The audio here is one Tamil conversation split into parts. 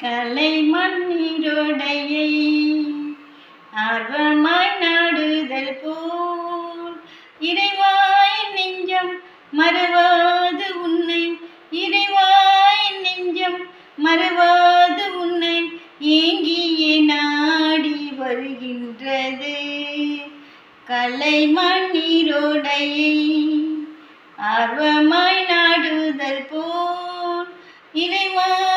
கலை மண்ணீரோடையை ஆர்வமாய் நாடுதல் போல். இறைவாய் நெஞ்சம் மறவாது உன்னை இறைவாய் நெஞ்சம் மறவாது உன்னை ஏங்கியே நாடி வருகின்றது. கலை மண்ணீரோடையை ஆர்வமாய் நாடுதல் போல். இறைவாய்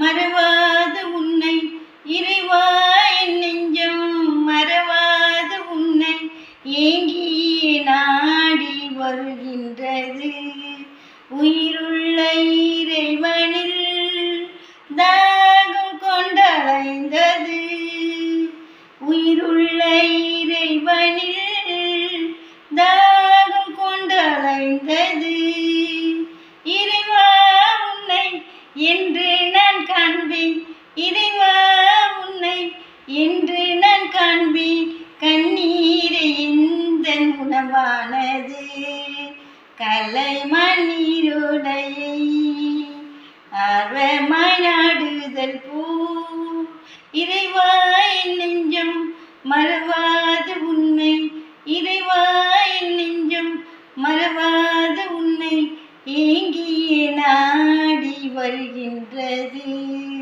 மறவாத உன்னை. இறைவாய் நெஞ்சம் மறவாத உன்னை. ஏங்கி நாடி வருகின்றது. உயிருள்ள இறைவனில் தாகம் கொண்டடைந்தது. உயிருள்ள இறைவனில் தாகம் கொண்டடைந்தது. காண்பி காண்பேன் கண்ணீரை இந்த உணவானது கலைமண்ணீருடையை ஆர்வமாய் நாடுதல் பூ. இறைவாய் நெஞ்சம் மறவாது உன்னை. இறைவாய் நெஞ்சம் மறவாது உன்னை. ஏங்கிய நாடி வருகின்றது.